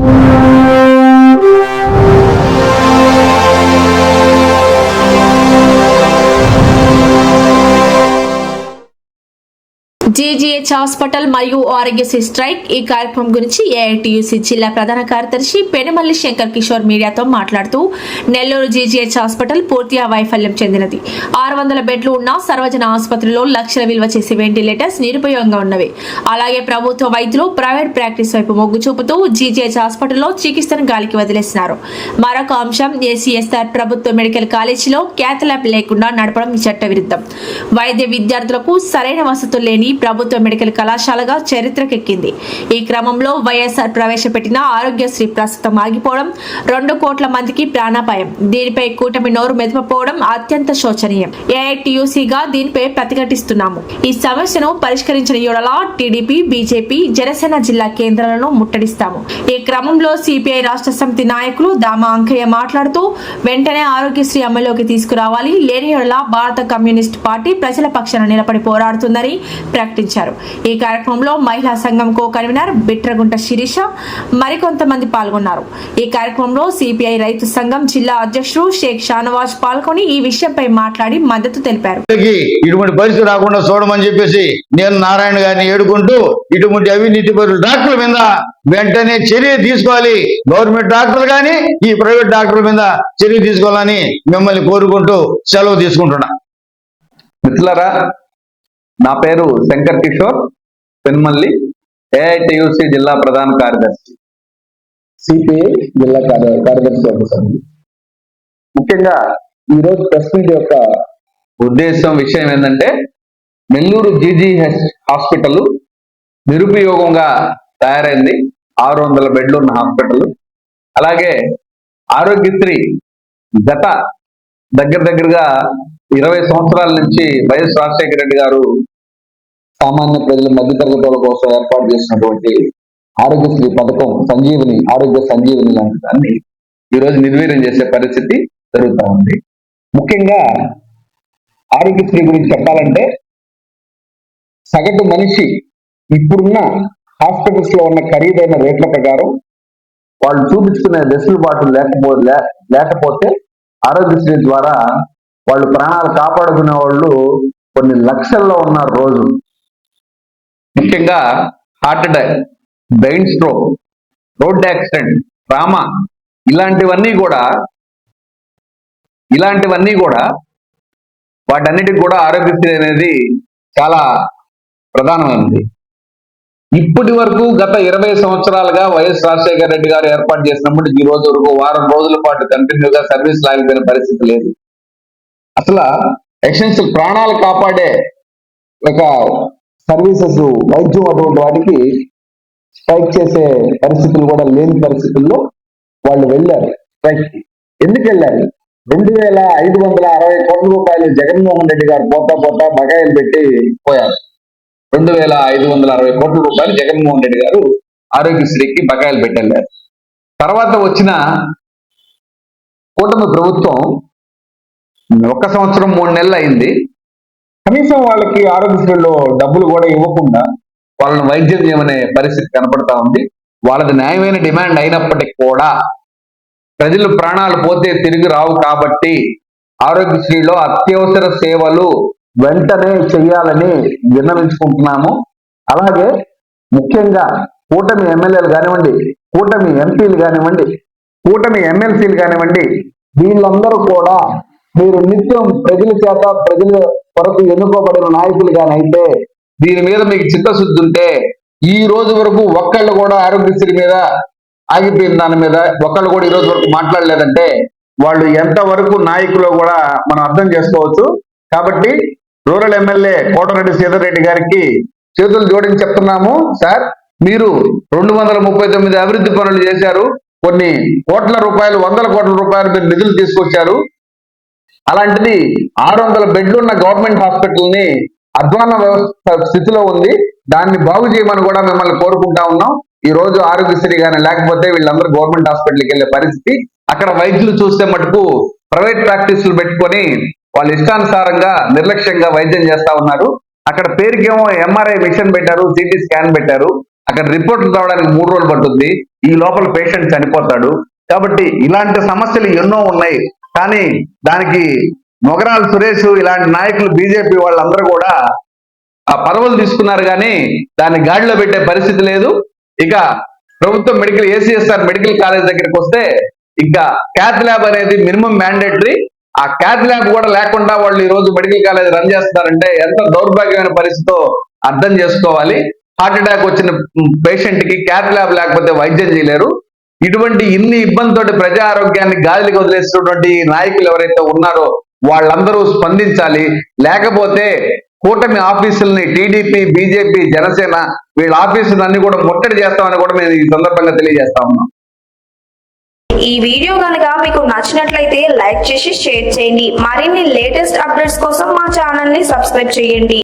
you. GGH hospital మరియు Aarogyasri strike ఈ కార్యక్రమం గురించి ఏఐటియుసి జిల్లా ప్రధాన కార్యదర్శి పెనమల్లి శంకర్ కిషోర్ మీడియాతో మాట్లాడుతూ నెల్లూరు జీజీహెచ్ హాస్పిటల్ పూర్తిగా వైఫల్యం చెందినది. ఆరు వందల బెడ్లు ఉన్న సర్వజన ఆసుపత్రిలో లక్షల విలువ చేసే వెంటిలేటర్స్ నిరుపయోగంగా ఉన్నవి. అలాగే ప్రభుత్వ వైద్యులు ప్రైవేట్ ప్రాక్టీస్ వైపు మొగ్గు చూపుతూ జీజీహెచ్ హాస్పిటల్లో చికిత్సను గాలికి వదిలేస్తున్నారు. మరొక అంశం ఏసీఎస్ఆర్ ప్రభుత్వ మెడికల్ కాలేజీలో క్యాథ్ ల్యాబ్ లేకుండా నడపడం చట్టవిరుద్ధం. వైద్య విద్యార్థులకు సరైన వసతులు లేని ప్రభుత్వ మెడికల్ కళాశాలగా చరిత్రకెక్కింది. ఈ క్రమంలో వైఎస్ఆర్ ప్రవేశపెట్టిన ఆరోగ్యశ్రీ ప్రస్తుతం ఆగిపోవడం రెండు కోట్ల మందికి ప్రాణాపాయం. దీనిపై కూటమి నోరు మెదపపోవడం అత్యంత శోచనీయం. ఏఐటియుసిగా దీనిపై ప్రతిఘటిస్తున్నాము. ఈ సమస్యను పరిష్కరించిన యోడల టీడీపీ బీజేపీ జనసేన జిల్లా కేంద్రాలను ముట్టడిస్తాము. ఈ క్రమంలో సిపిఐ రాష్ట్ర సమితి నాయకులు దామ అంకయ్య మాట్లాడుతూ వెంటనే ఆరోగ్యశ్రీ అమలులోకి తీసుకురావాలి లేని యుడలా భారత కమ్యూనిస్ట్ పార్టీ ప్రజల పక్షాన నిలబడి పోరాడుతుందని ప్రకటించారు. ఈ కార్యక్రమంలో మహిళా సంఘం కో కన్వీనర్ బిట్రగుంట శిరీష మరికొంతమంది పాల్గొన్నారు. ఈ కార్యక్రమంలో సిపిఐ రైతు సంఘం జిల్లా అధ్యక్షుడు షేక్ షానవాజ్ పాల్గొని ఈ విషయంపై మాట్లాడి మద్దతు తెలిపారు. ఇటువంటి పరిస్థితి రాకుండా చూడమని చెప్పేసి నేను నారాయణ గారిని ఏడుకుంటూ ఇటువంటి అవినీతి పరుల డాక్టర్ల మీద వెంటనే చర్య తీసుకోవాలి. గవర్నమెంట్ డాక్టర్లు కానీ ఈ ప్రైవేట్ డాక్టర్ల మీద చర్య తీసుకోవాలని మిమ్మల్ని కోరుకుంటూ సెలవు తీసుకుంటున్నా. మిత్రులారా నా పేరు శంకర్ కిషోర్ పెన్మల్లి ఏఐటియుసి జిల్లా ప్రధాన కార్యదర్శి. సిపిఐ జిల్లా కార్య కార్యదర్శి ముఖ్యంగా ఈరోజు ప్రెస్ మీట్ యొక్క ఉద్దేశం విషయం ఏంటంటే నెల్లూరు జీజీహెచ్ హాస్పిటల్ నిరుపయోగంగా తయారైంది. ఆరు వందల బెడ్లు ఉన్న హాస్పిటల్. అలాగే ఆరోగ్యశ్రీ గత దగ్గర దగ్గరగా ఇరవై సంవత్సరాల నుంచి వైఎస్ రాజశేఖర రెడ్డి గారు సామాన్య ప్రజల మధ్యతరగతి వాళ్ళ కోసం ఏర్పాటు చేసినటువంటి ఆరోగ్యశ్రీ పథకం సంజీవని ఆరోగ్య సంజీవని లాంటి దాన్ని ఈరోజు నిర్వీర్యం చేసే పరిస్థితి జరుగుతూ ఉంది. ముఖ్యంగా ఆరోగ్యశ్రీ గురించి చెప్పాలంటే సగటు మనిషి ఇప్పుడున్న హాస్పిటల్స్లో ఉన్న ఖరీదైన రేట్ల ప్రకారం వాళ్ళు చూపించుకునే వెసులుబాటు లేకపో లేకపోతే ఆరోగ్యశ్రీ ద్వారా వాళ్ళు ప్రాణాలు కాపాడుకునే వాళ్ళు కొన్ని లక్షల్లో ఉన్నారు రోజు ముఖ్యంగా heart attack brain stroke road accident trauma ఇలాంటివన్నీ కూడా ఇలాంటివన్నీ కూడా వాటన్నిటికి కూడా ఆరోగ్యశ్రీ అనేది చాలా ప్రధానమైనది. ఇప్పటి వరకు గత ఇరవై సంవత్సరాలుగా వైఎస్ రాజశేఖర రెడ్డి గారు ఏర్పాటు చేసినప్పుడు ఈ రోజు వరకు వారం రోజుల పాటు కంటిన్యూగా సర్వీస్ లాగిపోయిన పరిస్థితి లేదు. అసలు ఎక్సెన్స్ ప్రాణాలు కాపాడే ఒక సర్వీసెస్ వైద్యం అటువంటి వాటికి స్ట్రైక్ చేసే పరిస్థితులు కూడా లేని పరిస్థితుల్లో వాళ్ళు వెళ్ళారు. స్ట్రైక్ ఎందుకు వెళ్ళారు? రెండు వేల ఐదు వందల అరవై కోట్ల రూపాయలు జగన్మోహన్ రెడ్డి గారు పోతా పోతా బకాయిలు పెట్టి పోయారు. రెండు వేల ఐదు వందల అరవై కోట్ల రూపాయలు జగన్మోహన్ రెడ్డి గారు ఆరోగ్యశ్రీకి బకాయిలు పెట్టారు తర్వాత వచ్చిన కూటమి ప్రభుత్వం ఒక సంవత్సరం మూడు నెలలు అయింది. కనీసం వాళ్ళకి ఆరోగ్యశ్రీలో డబ్బులు కూడా ఇవ్వకుండా వాళ్ళని వైద్యం చేయమనే పరిస్థితి కనపడతా ఉంది. వాళ్ళది న్యాయమైన డిమాండ్ అయినప్పటికీ కూడా ప్రజలు ప్రాణాలు పోతే తిరిగి రావు కాబట్టి ఆరోగ్యశ్రీలో అత్యవసర సేవలు వెంటనే చేయాలని విన్నవించుకుంటున్నాము. అలాగే ముఖ్యంగా కూటమి ఎమ్మెల్యేలు కానివ్వండి కూటమి ఎంపీలు కానివ్వండి కూటమి ఎమ్మెల్సీలు కానివ్వండి వీళ్ళందరూ కూడా మీరు నిత్యం ప్రజల చేత ప్రజల కొరకు ఎన్నుకోబడిన నాయకులు కానీ అయితే దీని మీద మీకు చిత్తశుద్ధి ఉంటే ఈ రోజు వరకు ఒక్కళ్ళు కూడా ఆరోగ్యశ్రీ మీద ఆగిపోయిన దాని మీద ఒక్కళ్ళు కూడా ఈ రోజు వరకు మాట్లాడలేదంటే వాళ్ళు ఎంత వరకు నాయకులు కూడా మనం అర్థం చేసుకోవచ్చు. కాబట్టి రూరల్ ఎమ్మెల్యే కోటరెడ్డి సీతారెడ్డి రెడ్డి గారికి చేతులు జోడించి చెప్తున్నాము. సార్ మీరు రెండు వందల ముప్పై తొమ్మిది అభివృద్ధి పనులు చేశారు. కొన్ని కోట్ల రూపాయలు వందల కోట్ల రూపాయలు మీరు నిధులు తీసుకొచ్చారు. అలాంటిది ఆరు వందల బెడ్లు ఉన్న గవర్నమెంట్ హాస్పిటల్ని అధ్వాన వ్యవస్థ స్థితిలో ఉంది. దాన్ని బాగు చేయమని కూడా మిమ్మల్ని కోరుకుంటా ఉన్నాం. ఈ రోజు ఆరోగ్యశ్రీ కానీ లేకపోతే వీళ్ళందరూ గవర్నమెంట్ హాస్పిటల్కి వెళ్ళే పరిస్థితి. అక్కడ వైద్యులు చూస్తే మటుకు ప్రైవేట్ ప్రాక్టీసులు పెట్టుకొని వాళ్ళు ఇష్టానుసారంగా నిర్లక్ష్యంగా వైద్యం చేస్తా ఉన్నారు. అక్కడ పేరుకేమో ఎంఆర్ఐ మిషన్ పెట్టారు సిటీ స్కాన్ పెట్టారు. అక్కడ రిపోర్ట్లు రావడానికి మూడు రోజులు పడుతుంది. ఈ లోపల పేషెంట్ చనిపోతాడు. కాబట్టి ఇలాంటి సమస్యలు ఎన్నో ఉన్నాయి. కానీ దానికి మొగరాల సురేష్ ఇలాంటి నాయకులు బీజేపీ వాళ్ళందరూ కూడా ఆ పదవులు తీసుకున్నారు కానీ దాన్ని గాడిలో పెట్టే పరిస్థితి లేదు. ఇక ప్రభుత్వం మెడికల్ ఏసీఎస్ఆర్ మెడికల్ కాలేజ్ దగ్గరికి వస్తే ఇంకా క్యాత్ ల్యాబ్ అనేది మినిమం మ్యాండేటరీ. ఆ క్యాత్ ల్యాబ్ కూడా లేకుండా వాళ్ళు ఈ రోజు మెడికల్ కాలేజ్ రన్ చేస్తున్నారంటే ఎంత దౌర్భాగ్యమైన పరిస్థితితో అర్థం చేసుకోవాలి. హార్ట్ అటాక్ వచ్చిన పేషెంట్కి క్యాత్ ల్యాబ్ లేకపోతే వైద్యం చేయలేరు. ఇటువంటి ఇన్ని ఇబ్బందితోటి ప్రజా ఆరోగ్యాన్ని గాలికి వదిలేస్తున్నటువంటి నాయకులు ఎవరైతే ఉన్నారో వాళ్ళందరూ స్పందించాలి. లేకపోతే కూటమి ఆఫీసుల్ని టీడీపీ బీజేపీ జనసేన వీళ్ళ ఆఫీసులు అన్ని కూడా ముట్టడి చేస్తామని కూడా మేము ఈ సందర్భంగా తెలియజేస్తా ఉన్నాం. ఈ వీడియో కనుక మీకు నచ్చినట్లయితే లైక్ చేసి షేర్ చేయండి. మరిన్ని లేటెస్ట్ అప్డేట్స్ కోసం మా ఛానల్ని సబ్స్క్రైబ్ చేయండి.